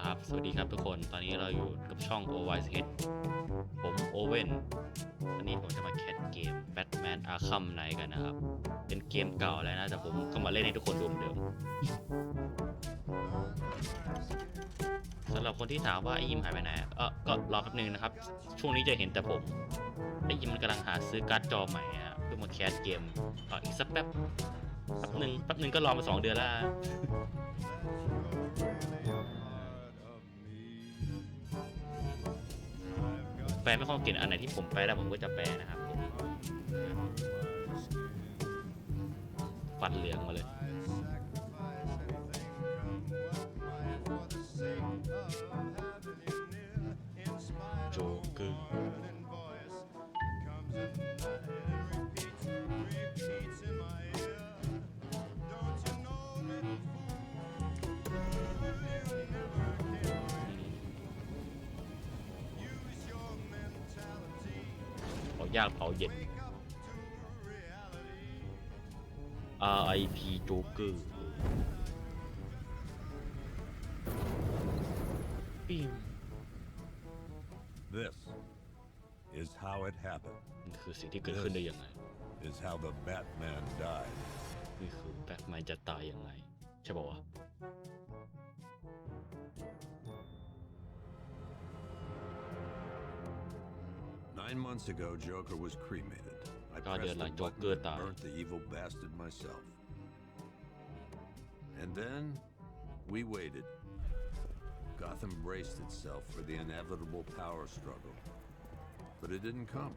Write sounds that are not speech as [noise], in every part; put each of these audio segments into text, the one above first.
ล้วครับสวัสดีครับทุกคน ตอนนี้เราอยู่กับช่อง o y s h ผมโอเว่นวันนี้ผมจะมาแคสเกม Batman Arkham Knight กันนะครับ เป็นเกมเก่าแล้วนะ แต่ผมก็มาเล่นให้ทุกคนดูเหมือนเดิม สำหรับคนที่ถามว่าไอยิมหายไปไหน เออก็รอแป๊บนึงนะครับ ช่วงนี้จะเห็นแต่ผม ไอยิมมันกำลังหาซื้อการ์ดจอใหม่ฮะเพื่อมาแคสเกมอีกสักแป๊บแป๊บนึงแป๊บนึงก็รอมาสองเดือนแล้วแปลไม่ค่อยเก่งอันไหนที่ผมแปลแล้วผมก็จะแปลนะครับฟันเหลืองมาเลยย่างเผาเย็น RIP จ o เกอร์ปิม This is how it happened. นี่คือสิ่งที่เกิดขึ้นได้ยังไง Is how the Batman died. นี่คือแบทแมนจะตายยังไงใช่ป่าวะ Nine months ago, Joker was cremated. I pressed the button and burnt the evil bastard myself. And then, we waited. Gotham braced itself for the inevitable power struggle. But it didn't come.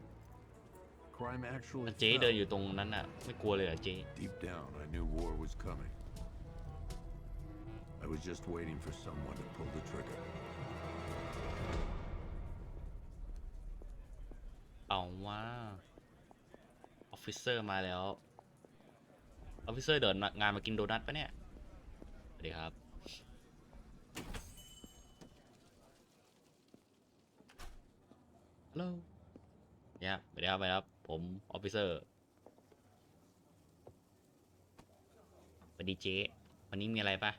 Crime actually Deep down, I knew war was coming. I was just waiting for someone to pull the trigger. ว้าออฟฟิเซอร์มาแล้ว ออฟฟิเซอร์เดินงานมากินโดนัทปะเนี่ยสวัสดีครับ ฮัลโหลเนี่ยไปแล้วไปแล้วผมออฟฟิเซอร์ สวัสดีเจวันนี้มีอะไรปะ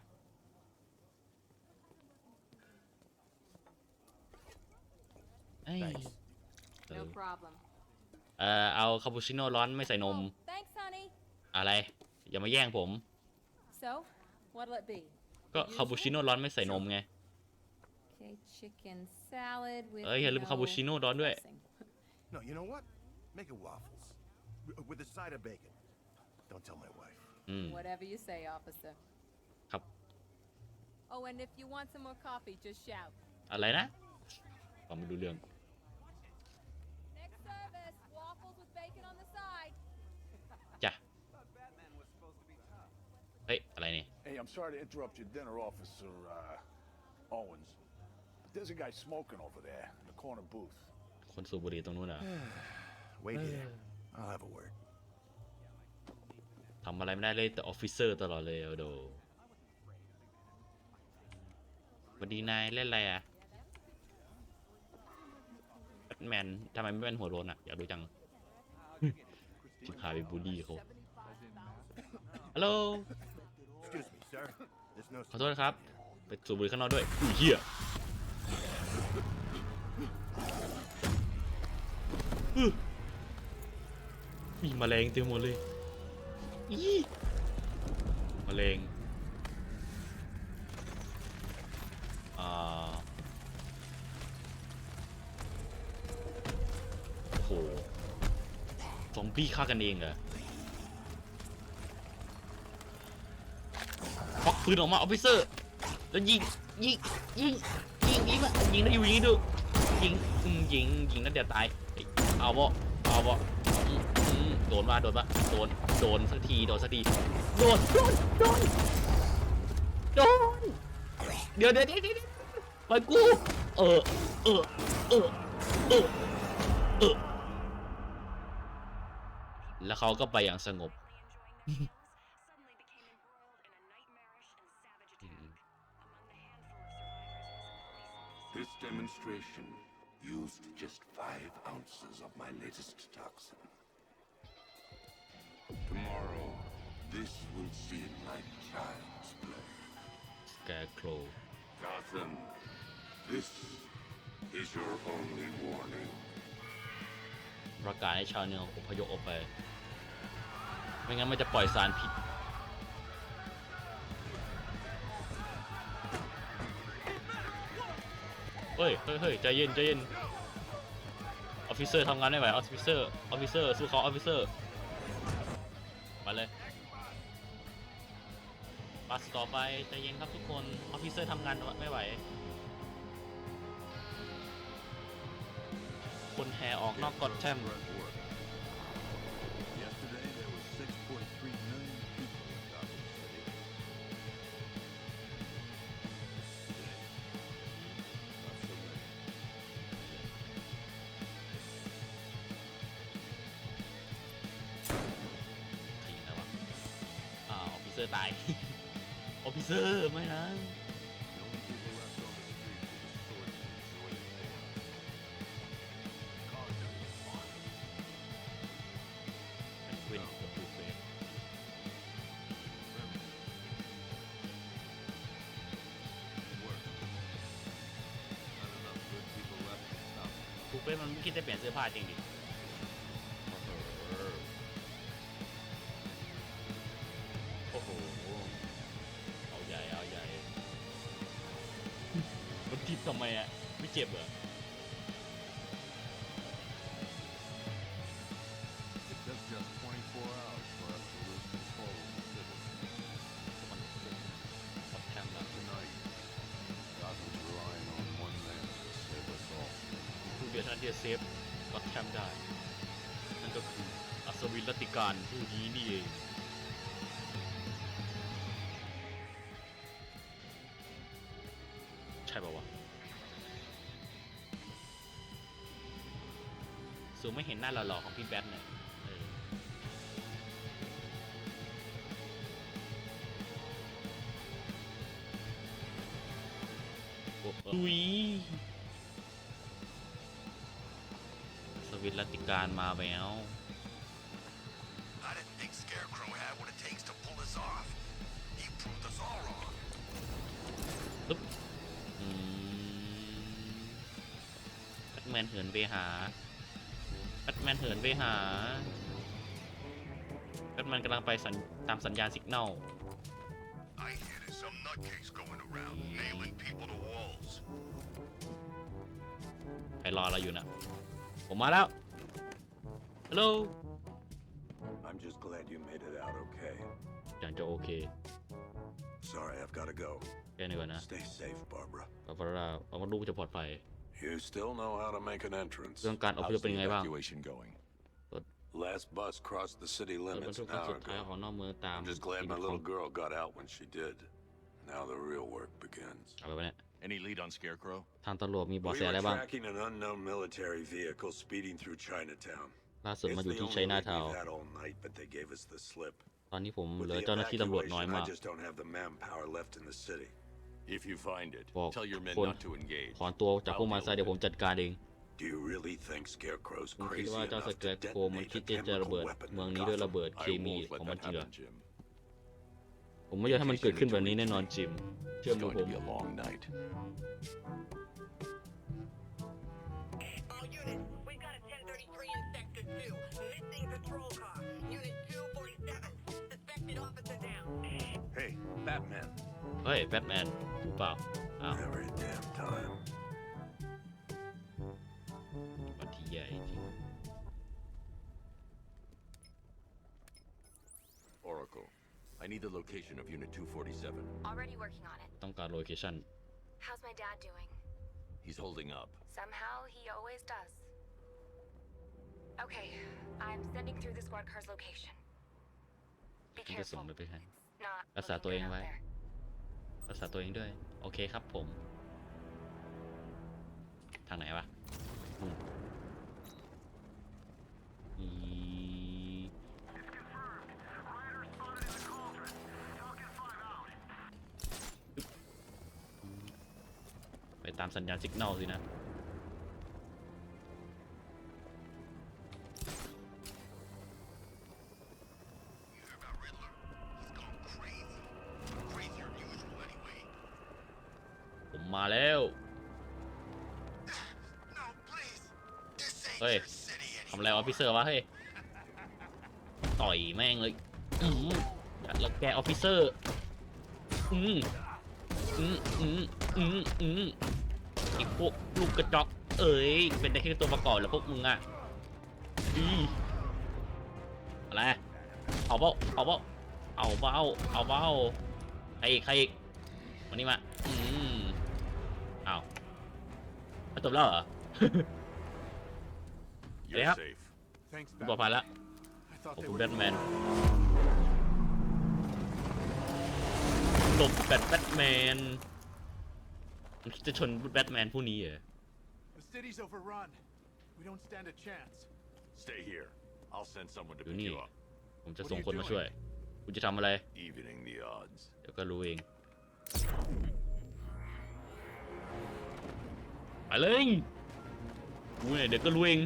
เอ้ย No problem. เอ่อเอาคาปูชิโน่ร้อนไม่ใส่นม อะไร อย่ามาแย่งผม so what'll it be ก็คาปูชิโน่ร้อนไม่ใส่นมไง okay chicken salad with เอ้ยอย่าลืมคาปูชิโน่ร้อนด้วย no you know what make it waffles with a side of bacon don't tell my wife whatever you say officer ครับ oh and if you want some more coffee just shout อะไรนะฟังไม่ดูเรื่อง I'm sorry to interrupt your dinner, Officer uh, Owens. But there's a guy smoking over there in the corner booth. คนสูบบุหรี่ตรงนู้นอ่ะ Wait here. I'll have a word. ทำอะไรไม่ได้เลยแต่ออฟฟิเซอร์ ตลอดเลยเอาโดสวันดีนายเล่นอะไรอ่ะแบทแมนทำไมไม่เป็นหัวโรนอ่ะอยากดูจังชิบหายไปบูดี้เขาฮัลโหลขอโทษครับ ไปสูบบุหรี่ข้างนอกด้วยอุ้ยเหี้ยมีแมลงเต็มหมดเลยอีแมลงอ่าโหสองพี่ฆ่ากันเองเหรอควักปืนออกมาออฟฟิเซอร์แล้วยิง ยิง ยิง ยิงยิงะยิงแล้วอยู่ยิงดูยิงยิงยิงนั่นเดี๋ยวตาย เอ้าบ่เอาบ่โดนมาโดนมาโดน โดนสักที โดนสักทีโดนโดน โดน โดน เดี๋ยวเดี๋ยวเดี๋ยวเดี๋ยวไปยกูเออเออเออเออเออ แล้วเขาก็ไปอย่างสงบ This demonstration used just five ounces of my latest toxin. Tomorrow, this will seem like child's play. Scarecrow. Gotham, this is your only warning. ประกาศให้ชาวเมืองอพยพออกไปเฮ้ย เฮ้ย เฮ้ยใจเย็นใจเย็น ออฟฟิเซอร์ทำงานได้ไหมออฟฟิเซอร์ ออฟฟิเซอร์สู้เขา ออฟฟิเซอร์ มาเลยบัสต่อไปใจเย็นครับทุกคน ออฟฟิเซอร์ทำงานไม่ไหว คนแห่ออกนอกกอดแชมันคิดจะเปลี่ยนเสื้อผ้าจริงดิโอ้โห เอาใหญ่เอาใหญ่มันติบทำไมอ่ะ ไม่เจ็บเหรอช่ปะวะสูงไม่เห็นหน้าหล่อๆของพี่แบทเนี่ยดุยสวิตลติการมาแล้วแมนเหินเวหาแบทแมนเหินเวหาแบทแมนกำลังไปตามสัญญาณสิกเนลไปใครรอเราอยู่นะผมมาแล้ว ฮัลโหล I'm just glad you made it out okay. ยังจะโอเค Sorry, I've got t go. แค่นี้ก่อนนะ Stay safe, Barbara. บาร์บาร่าหาลูกจะปลอดภัย You still know how to make an entrance. เรื่องการอพยพเป็นยังไงบ้าง evacuation going? Last bus crossed the city limits ทุ an กคัน hour สุดท้ายขอ ago. งนอกเมืองตาม oh, Just glad my little girl got out when she did. Now the real work begins. Any lead on Scarecrow? We were tracking an unknown military vehicle speeding through Chinatown. ล่าสุด It's มาอยู่ the ที่ only ชัย lead นาทาว we've had all night, but they gave us the slip. ตอนนี้ผม With เหลือ the เจ้าหน้าที่ตำรวจน้อย evacuation, มาก I just don't have the manpower left in the city. If you f i n ขอนตัวจากพวกมันซะเดี๋ยวผมจัดการเอง Do คิดว่าเจ้าสแกรทโคมันคิดจะจะระเบิดเมืองนี้ด้วยระเบิดเคมีของมันจริงเหรอผมไม่อยากให้มันเกิดขึ้นแบบนี้แน่นอนจิมเชื่อมือผม Batman Batman. เฮ้ยแบทแมนหรือเปล่าอ้าว Every damn time What the มันที่ใหญ่จริง Oracle, I need the location of Unit 247. Already working on it. location. How's my dad doing? He's holding up. Somehow he always does. Okay, I'm sending through the squad car's location. Be careful. Not รักษา looking ตัวเอง good there. รักษาตัวเองด้วยโอเคครับผม ทางไหนวะไปตามสัญญาณสัญญาณสินะฟิเซอร์วะเฮ้ยต่อยแม่งเลยอืมแล้วแกออฟฟิเซอร์อืมอืมอืมอืมอืมไอพวกลูกกระจอกเอ้ยเป็นได้แค่ตัวประกอบแล้วพวกมึงอ่ะอีอะไรเอาเบ้าเอาเบ้าเอาเบ้าเอาเบ้าใครอีกใครอีกวันนี้มาอืมเอาจบแล้วเหรอ You're safe. ปลอดภัยแล้วผมแบทแมนตบแบทแบทแมนจะชนแบทแมนผู้นี้เหรอดูนี่ ผมจะส่งคนมาช่วยคุณจะทำอะไรเดี๋ยวก็รู้เองไปเลยเดี๋ยวก็รู้เอง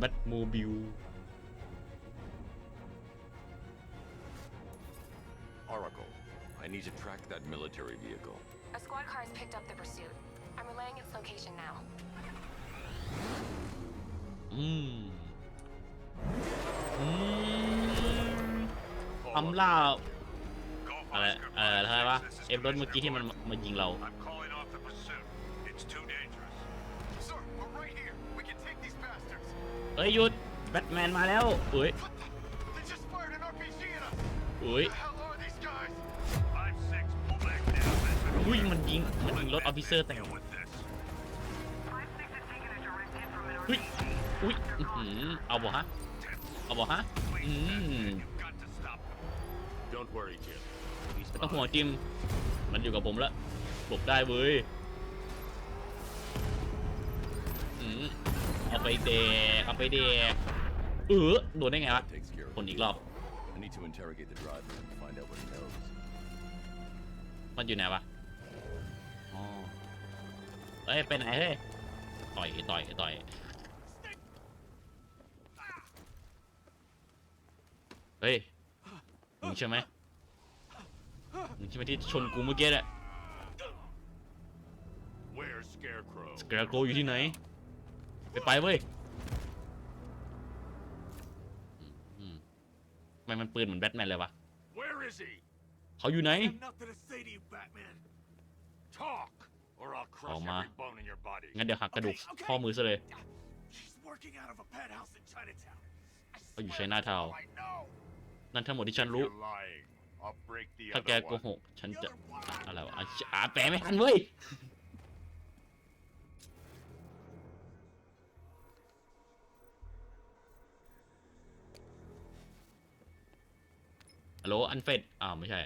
Batmobile. Oracle, I need to track that military vehicle. A squad car has picked up the pursuit. I'm relaying its location now. อืม hmm. hmm. เอ้ยหยุดแบทแมนมาแล้วอุ้ยอุ้ยอุ้ยมันยิงมันยิงรถออฟฟิเซอร์แต่งอุ้ยอุ้ยอือ เอาบ่ฮะ เอาบ่ฮะ อือต้องหัวจิมมันอยู่กับผมละลุกได้เว้ยเอาไปเดกเอาไปเดกเออโดนได้ไงวะคนอีกรอบมันอยู่ไหนวะ๋เอ้ยไปไหนเฮ้ย ต่อย ต่อย ต่อย เฮ้ยมึงใช่ไหมมึงใช่ไหมที่ชนกูเมื่อกี้แหละ Where's s c a สแกรโกอยู่ที่ไหนไปไปเว้ยทำไมมันปืนเหมือนแบทแมนเลยวะ เขาอยู่ไหนออกมา งั้นเดี๋ยวหักกระดูกข้อมือซะเลยเขาอยู่ชัยนาทาวนั่นทั้งหมดที่ฉันรู้ ถ้าแกโกหกฉันจะอะไรวะอาแปะไม่ทันเว้ยฮัลโหลอันเฟดอ้าวไม่ใช่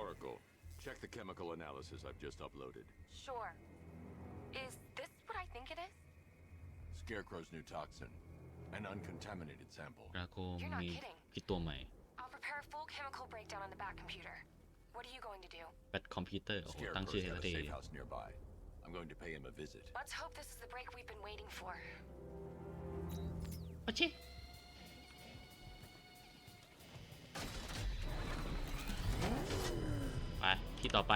Oracle, check the chemical analysis I've just uploaded. Sure. Is this what I think it is? Scarecrow's new toxin. An uncontaminated sample. ดราโกมีคิดตัวใหม่ I'll prepare a full chemical breakdown on the back computer. What are you going to do? แบตคอมพิวเตอร์โอ้โหตั้ง oh, house nearby. I'm going to pay him a visit. Let's hope this is the break we've been waiting for. โอเคไป ที่ต่อไป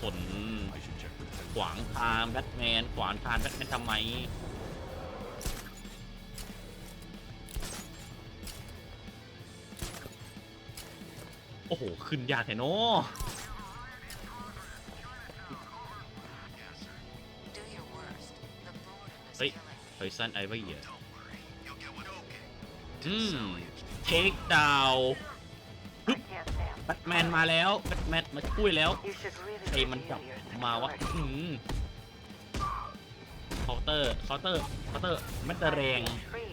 ผลขวางทางแบทแมน ขวางทางแบทแมนทำไม โอ้โห ขึ้นยากแท้เนาะ Poison Ivy เหรออืมเทคดาว w n แบทแมนมาแล้วแบทแมนมาช่วยแล้วไอ้มันจับมาวะอืมคอ์เตอร์ คอ์เตอร์ คอ์เตอร์มันจะแรง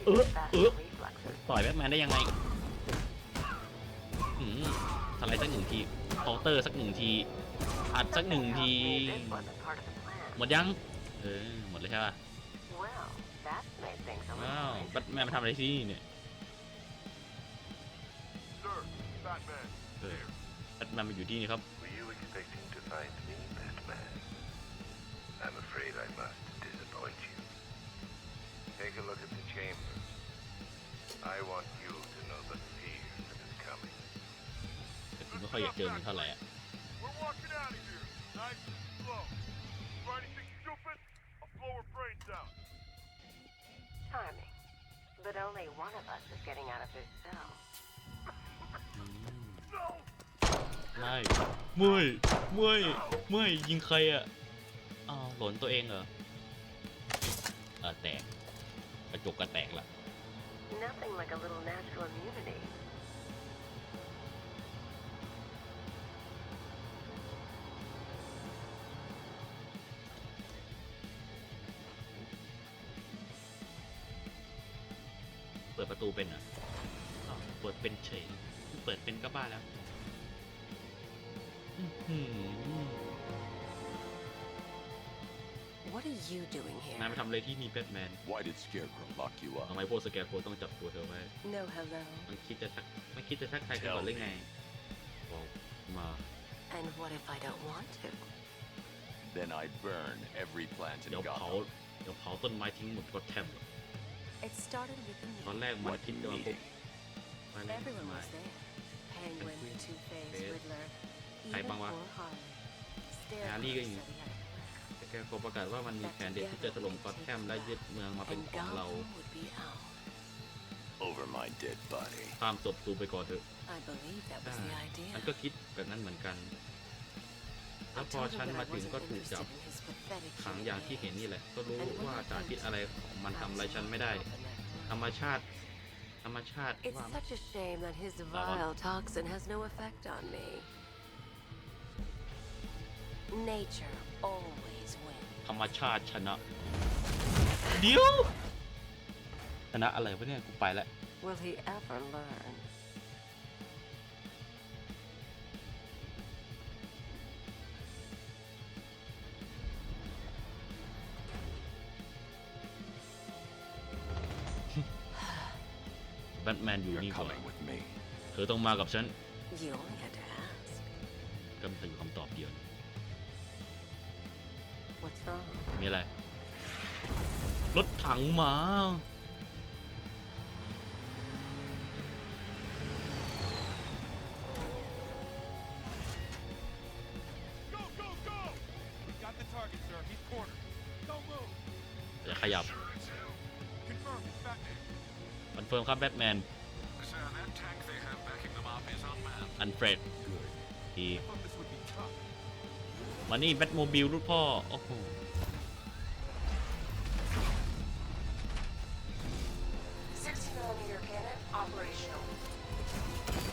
เออเออต่อยแบทแมนได้ยังไง อืมำไะไรสักหนึ่งที คอ์เตอร์สักหนึ่งที อัดสักหนึ่งที หมดยัง เออ หมดเลยใช่ป่ะมันแม่มาทำอะไรที่นี่เนี่ยเออแบทแมนมาอยู่ที่นี่ครับ Were you expecting to find me, Batman? I'm afraid I must disappoint you. Take a look at the chambers. I want you to know the fear that is coming. แต่ผมไม่ค่อยอยากเจอมันเท่าไหร่อ่ะ We're walking out of here, nice and slow. If anything stupid, I'll blow her brains out. Timing. But only one of us is getting out of this cell. ไม่เมื่อยเมื่อยเมื่อยยิงใครอ่ะอ้าวหลนตัวเองเหรอเออแตกกระจกก็แตกละ Nothing like a little natural immunity. ปิดประตูเป็นอ่ะเปิดเป็นเฉยเปิดเป็นก็บ้าแล้วนายมาทำอะไรที่นี่แบทแมน Why did Scarecrow lock you up ทำไมพวกสแกร์โคต้องจับตัวเธอไว้ No hello มันคิดจะทักไม่คิดจะทักใครก่อนหรือไง บอกมา And what if I don't want to Then I burn every plant in Gotham เดี๋ยวเผาเดี๋ยวเผาต้นไม้ทิ้งหมดก็แทมเลยตอนแรกมันคิดดูผมมาในมาใครบ้างวะแฮร์รี่ก็อยู่แต่แกประกาศว่ามันมีแผนเด็ดที่จะถล่มกอตแทมและยึดเมืองมาเป็นของเราตามศบตูไปก่อนเถอะมันก็คิดแบบนั้นเหมือนกันแล้วพอฉันมาถึงก็ถูกจับขังอย่างที่เห็นนี่แหละก็รู้ว่าสาทิตอะไรของมันทำอะไรฉันไม่ได้ธรรมชาติธรรมชาติว่า Nature always wins. ธรรมชาติชนะเดี๋ยวชนะอะไรวะเนี่ยกูไปแล้ว Will he ever learn? แมนยูนี่ก่อนเธอต้องมากับฉันก็มันจะอยู่คำตอบเดียวมีอะไร รถถังมาอย่าขยับิร์มครับแบทแมนอันเฟรดทีมานี่แบทโมบิลรุ่นพ่อ โอ้โห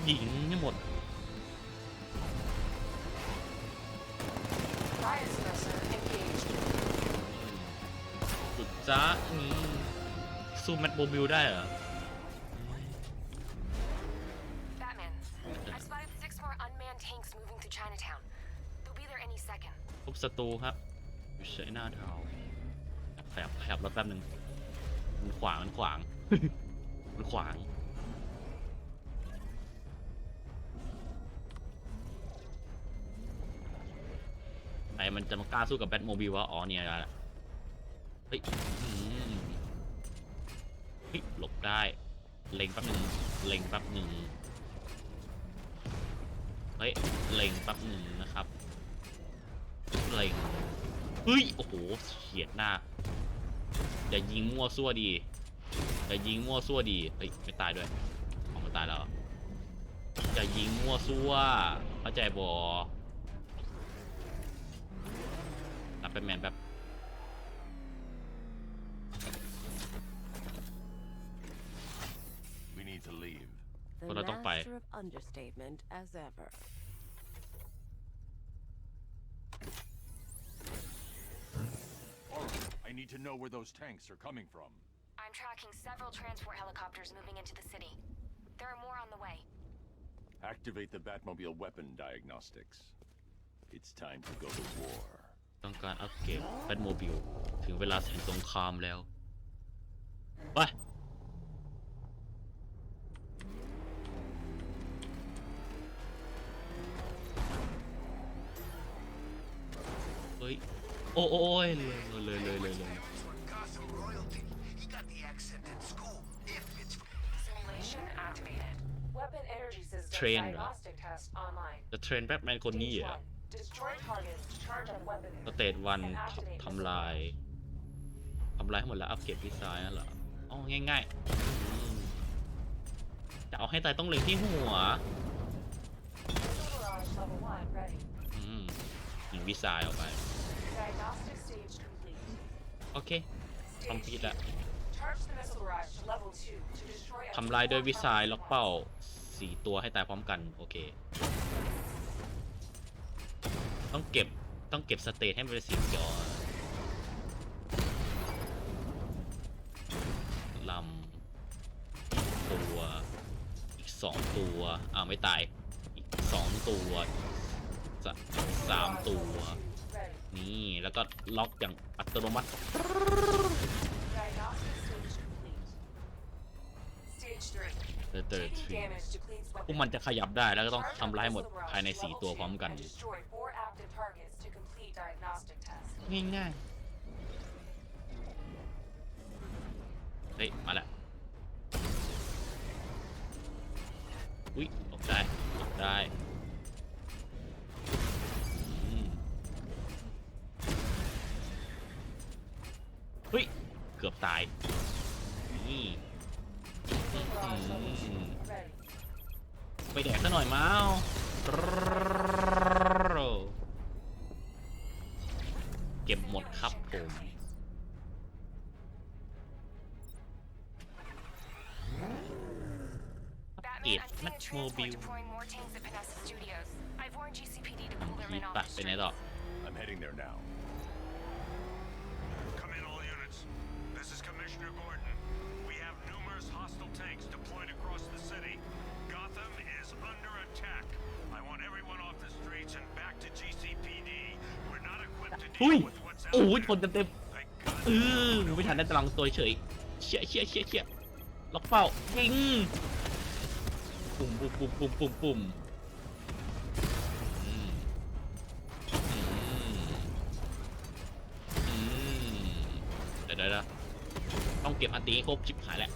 หญิงนี่หมดจุดจ้าอีมสู้แมทโมบิลได้เหรอตูครับเฉยหน้าเทาแับยับรถแป๊บหนึ่งมันขวาง มันขวางมันขวางไอ้มันจะมากล้าสู้กับแบทโมบิลวะอ๋อเนี่ยละเฮ้ยหลบได้ เล็งแป๊บหนึ่งเล็งแป๊บหนึ่งเฮ้ยเล็งแป๊บหนึ่งนะครับอะไรเฮ้ย โอ้โหเฉียดหน้าอย่ายิงมั่วซั่วดีอย่ายิงมั่วซั่วดีเฮ้ยไม่ตายด้วย ออกมาตายแล้วอย่ายิงมั่วซั่วเข้าใจบอรับเป็นแมนแบบเราต้องไป I need to know where those tanks are coming from. I'm tracking several transport helicopters moving into the city. There are more on the way. Activate the Batmobile weapon diagnostics. It's time to go to war. ต้องการอัปเกรดแบทโมบิลถึงเวลาแห่งสงครามแล้วไปเฮ้ยเลยเเลรนจะเทรนแบทแมนคนนี้อ่ะสเตตวันทำลายทำลายหมดแล้วอัพเกรดดีไซน์เหรออ๋อง่ายๆจะเอาให้ตายต้องเล็งที่หัวอืมยิงดีซน์ออกไปโอเคทอผิดละทำลายด้วยวิสัยล็อกเป้าสี่ตัวให้ตายพร้อมกัน โอเค ต้องเก็บ ต้องเก็บสเตทให้มันเป็นสีเขียวลำตัว อีกสองตัวอ้าวไม่ตาย อีกสองตัวสามตัวนี่แล้วก็ล็อกอย่างอัตโนมัติเตอร์ทีพวกมันจะขยับได้ แล้วก็ต้องทำลายหมดภายใน 4 ตัวพร้อมกันง่ายง่ายเฮ้ยมาแล้วอุ๊ยตกได้อกได้หน่อยมา เก็บหมดครับผมเอ็ดแมทโมบิลทีปัดไปไหนต่อหุ้ยโอ้ยชนเต็มเต็มเออไม่ทันได้ตรังตัวเฉยเชี่ยเชี่ยเชี่ยเชี่ยล็อกเป้า ยิง ปุ่มปุ่มปุ่มปุ่มปุ่มปุ่มเดี๋ยวเดี๋ยวต้องเก็บอันตีให้ครบชิบหายแหละ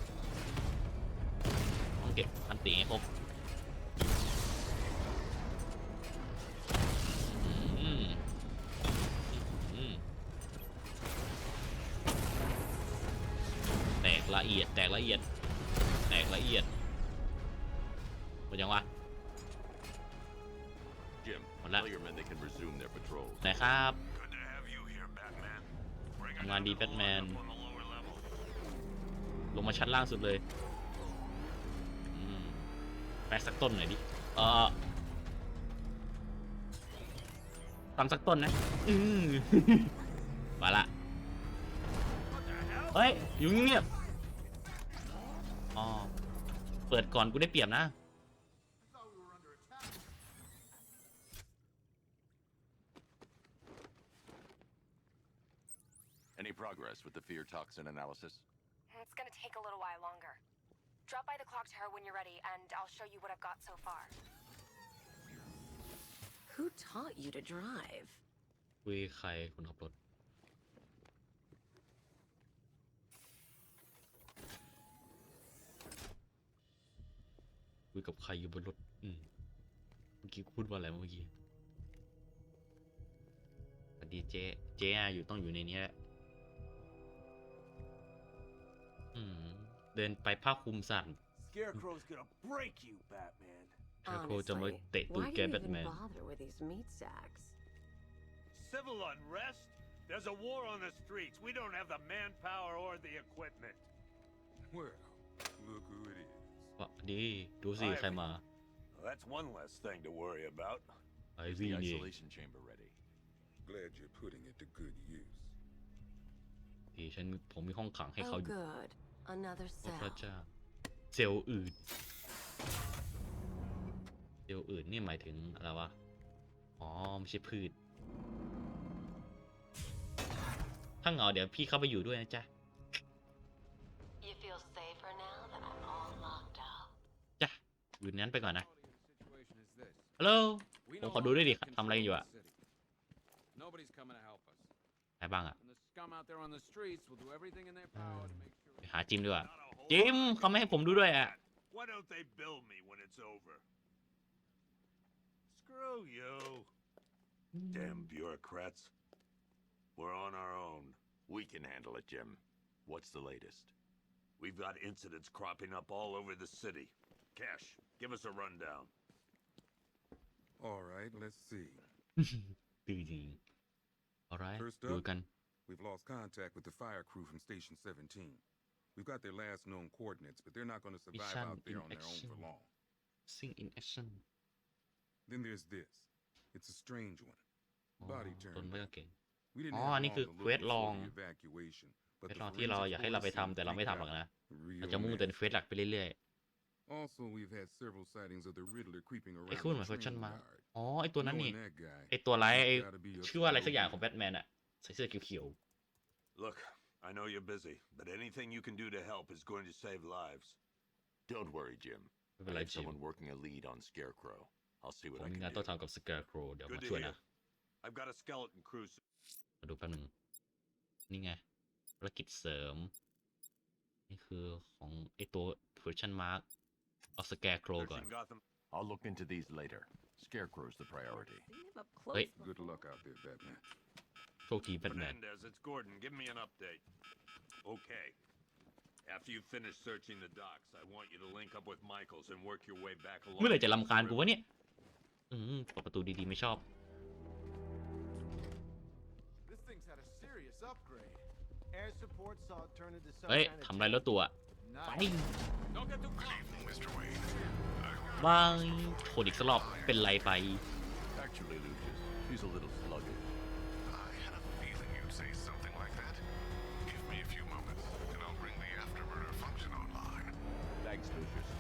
ต้องเก็บอันตีให้ครบละเอียดแตกละเอียดหมดยังวะหมดแล้วไหนครับทำงานดีแบทแมน ลงมาชั้นล่างสุดเลยแปะสักต้นหน่อยดิ เออตางสักต้นนะมาละเฮ้ย อยู่เงียบ Any progress with the fear toxin analysis? It's gonna take a little while longer. Drop by the clock tower when you're ready, and I'll show you what I've got so far. Who taught you to drive? We, คุยใครคุณขับรถคุยกับใครอยู่บนรถ เมื่อกี้พูดว่าอะไรเมื่อกี้สวัสดีเจ๊เจ๊อยู่ต้องอยู่ในนี้แหละเดินไปผ้าคลุมสั่นเชอร์โครจะมาเตะตูดแกแบทแมน Civil unrest? There's a war on the streets. We don't have the manpower or the equipment. Well, look w อ่ะดีดูสิใครมา That's one less thing to worry about. ไอวี่ The นี่ isolation chamber ready. Glad you're putting it to good use. ดีฉันผมมีห้องขังให้เขาอยู่ Another โอ้ cell. พระเจ้าเซลล์อื่นเซลล์อื่นนี่หมายถึงอะไรวะ อ๋อไม่ใช่พืชถ้าเหงาเดี๋ยวพี่เข้าไปอยู่ด้วยนะจ๊ะยู่นั้นไปก่อนนะ ฮัลโหลผมขอดูด้วยดิครับทำอะไรอยู่อะใครบ้างอะไปหาจิมด้วยจิมเขาไม่ให้ผมดูด้วยอะเขาไม่ให้ผมดูด้วยอะ Cash, Give us a rundown. All right, let's see. [laughs] All right, First up, we've lost contact with the fire crew from Station 17. We've got their last known coordinates, but they're not going to survive out there on action. their own for long. Sing in action. Then there's this. It's a strange one. Oh, Body turn. อ๋ออันนี้คือเควสลองเควสลองที่เราอยากให้เราไปทำแต่เราไม่ทำหรอกนะเราจะมุ่งเดินเควสหลักไปเรื่อยๆ Also, we've had several sightings of the Riddler creeping around. ไอ้คู่เหมือนเวอร์ชันมาอ๋อ ไอ้ตัวนั้นนี่ ไอ้ตัวไรไอ้ ชื่อว่าอะไรสักอย่างของแบทแมนอะใส่เสื้อเขียว Look, I know you're busy, but anything you can do to help is going to save lives. Don't worry, Jim. I have someone working a lead on Scarecrow. I'll see what I can do. งานต้องทำกับ s c a r e c r o w เดี๋ยวมาช่วยนะ I've got a skeleton crew. มาดูแป๊บนึงนี่ไงภารกิจเสริม นี่คือของไอ้ตัว v e r s i นมาร์ k เอาสแกร์โครก่อน I'll look into these later. Scarecrow's the priority. Wait. Good luck out there, Batman. โชคดีแบทแมน Fernandez, it's Gordon. Give me an update. Okay. After you finish searching the docks, I want you to link up with Michaels and work your way back along. เมื่อไหร่จะลำคาญกูวะเนี่ย อืมเปิดประตูดีๆไม่ชอบ This thing's had a serious upgrade. Air support saw it turn into some เฮ้ย kind of ทำไรแล้วตัวไปบางโคดอีกรอบ เป็นไรไป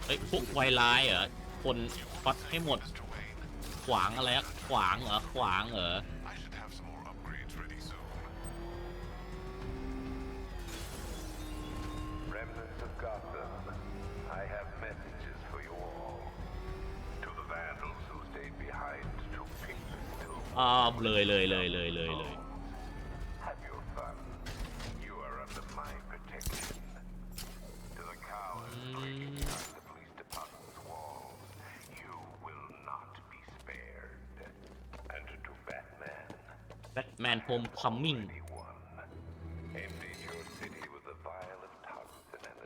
เฮ้ยพวกไวไลน์เหรอคนฟัดให้หมด ขวางอะไรขวางเหรอ ขวางเหรออ้าเลยเลยเลยเลยเลยเลยแบทแมนพรมคอมมิ่ง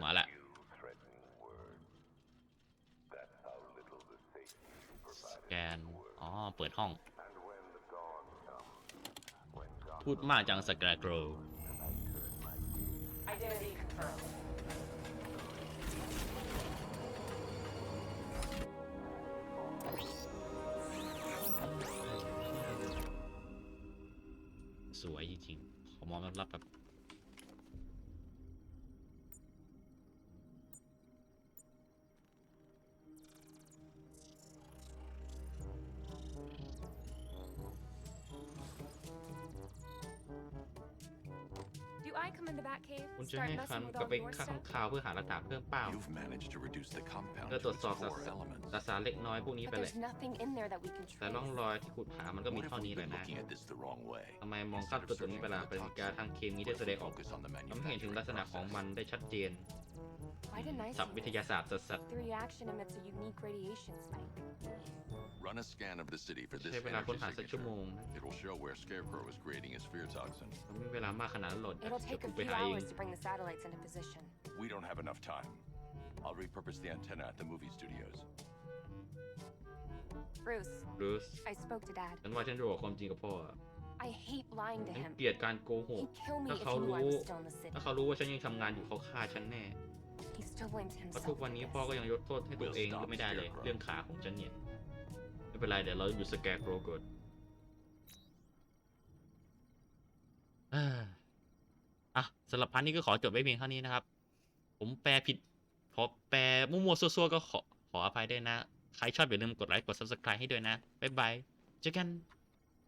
มาละแกนอ๋อ เปิดห้องพูดมากจังสแกรโกรสวยจริงๆขอมองรับแบบป็นค่าของข่าวเพื่อหาหลักฐานเพิ่มเปล่า่อตรวจสอบสารสารเล็กน้อยพวกนี้ไปเลย แต่ร่องรอยที่ขุดหา มันก็มีเท่านี้แหละนะทำไมมองข้ามตัวตัวนี้ไปล่ะเป็นการทางเคมีได้แสดงออกทำให้เห็นถึงลักษณะของมันได้ชัดเจนศัพท์วิทยาศาสตร์สัว์ Run a scan of the city for this ใช้เวลาค้น It will show where Scarecrow is creating his fear toxin. it It'll take a few hours to bring the satellites into position. We don't have enough time. I'll repurpose the antenna at the movie studios. Bruce, Bruce. I spoke to Dad. I hate lying to him. เกลียดการโกหก He'd kill me if เขา he knew รู้ I was still in the city. He still blames himself. ทุก for วันนี้พ่อ this. ไม่เป็นไรเดี๋ยวเราอยู่สแกร์โปรก่อนอ่ะสำหรับพันนี้ก็ขอจบไว้เพียงเท่านี้นะครับ ผมแปลผิด พอแปลมั่วๆซั่วๆก็ขอขออภัยด้วยนะ ใครชอบอย่าลืมกดไลค์กด subscribe ให้ด้วยนะ บ๊ายบาย เจอกัน